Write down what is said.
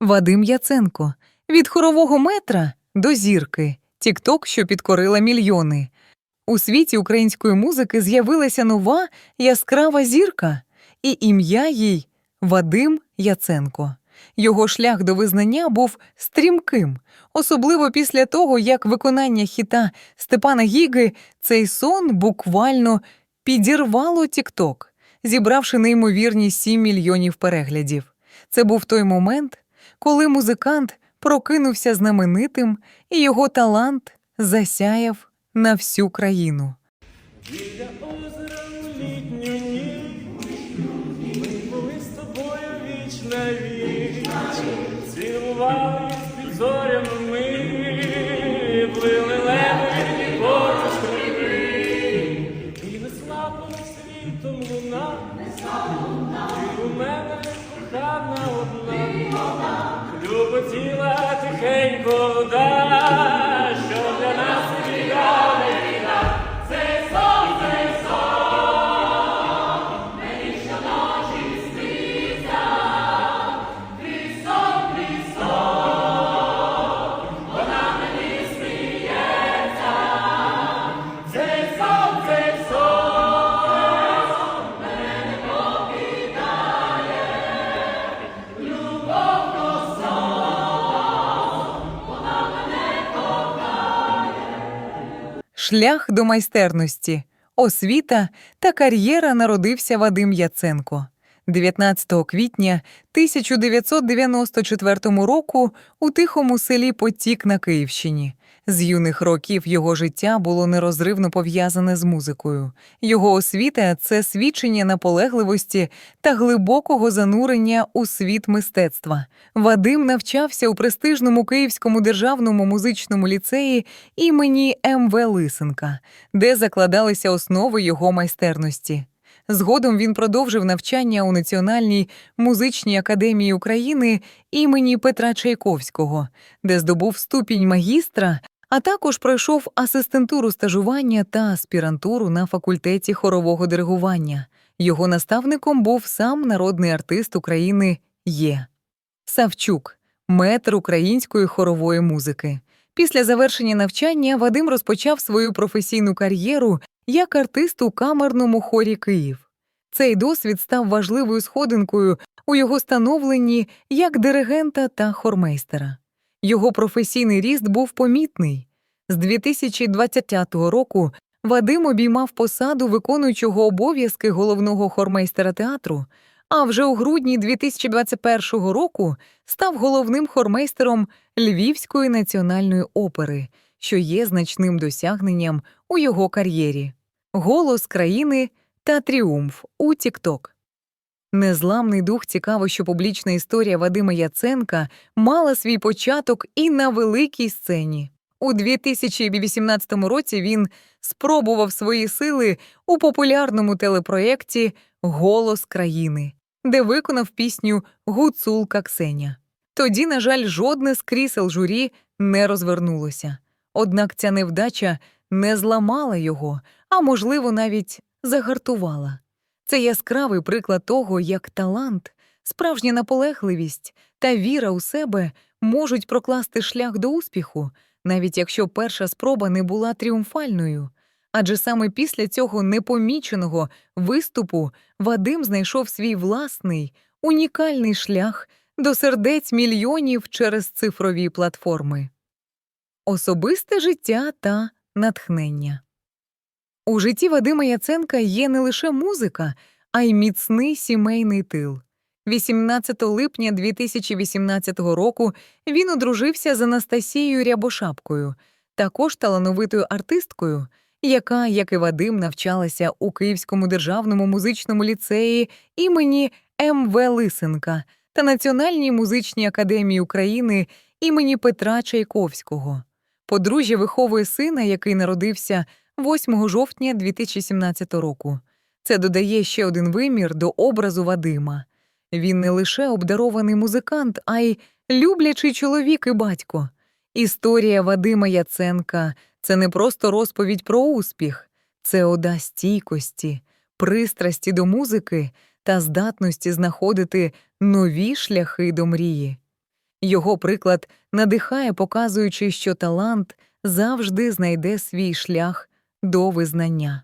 Вадим Яценко від хорового метра до зірки, тікток, що підкорила мільйони. У світі української музики з'явилася нова яскрава зірка, і ім'я їй Вадим Яценко. Його шлях до визнання був стрімким, особливо після того, як виконання хіта Степана Гіги цей сон буквально підірвало тікток, зібравши неймовірні 7 мільйонів переглядів. Це був той момент, коли музикант прокинувся знаменитим, і його талант засяяв на всю країну. Люботіла тихенько вода Шлях до майстерності, освіта та кар'єра народився Вадим Яценко. 19 квітня 1994 року у тихому селі Потік на Київщині. З юних років його життя було нерозривно пов'язане з музикою. Його освіта це свідчення наполегливості та глибокого занурення у світ мистецтва. Вадим навчався у престижному Київському державному музичному ліцеї імені М.В. Лисенка, де закладалися основи його майстерності. Згодом він продовжив навчання у Національній музичній академії України імені Петра Чайковського, де здобув ступінь магістра, а також пройшов асистентуру стажування та аспірантуру на факультеті хорового диригування. Його наставником був сам народний артист України Є. Савчук, метр української хорової музики. Після завершення навчання Вадим розпочав свою професійну кар'єру як артист у камерному хорі Київ. Цей досвід став важливою сходинкою у його становленні як диригента та хормейстера. Його професійний ріст був помітний. З 2025 року Вадим обіймав посаду виконуючого обов'язки головного хормейстера театру, а вже у грудні 2021 року став головним хормейстером Львівської національної опери, що є значним досягненням у його кар'єрі. Голос країни та тріумф у Тікток. Незламний дух цікаво, що публічна історія Вадима Яценка мала свій початок і на великій сцені. У 2018 році він спробував свої сили у популярному телепроєкті Голос країни, де виконав пісню Гуцулка Ксеня. Тоді, на жаль, жодне з крісел журі не розвернулося. Однак ця невдача не зламала його, а можливо, навіть загартувала. Це яскравий приклад того, як талант, справжня наполегливість та віра у себе можуть прокласти шлях до успіху, навіть якщо перша спроба не була тріумфальною. Адже саме після цього непоміченого виступу Вадим знайшов свій власний, унікальний шлях до сердець мільйонів через цифрові платформи. Особисте життя та натхнення. У житті Вадима Яценка є не лише музика, а й міцний сімейний тил. 18 липня 2018 року він одружився з Анастасією Рябошапкою, також талановитою артисткою, яка, як і Вадим, навчалася у Київському державному музичному ліцеї імені М.В. Лисенка та Національній музичній академії України імені Петра Чайковського. Подружжя виховує сина, який народився 8 жовтня 2017 року. Це додає ще один вимір до образу Вадима. Він не лише обдарований музикант, а й люблячий чоловік і батько. Історія Вадима Яценка це не просто розповідь про успіх, це ода стійкості, пристрасті до музики та здатності знаходити нові шляхи до мрії. Його приклад надихає, показуючи, що талант завжди знайде свій шлях до визнання.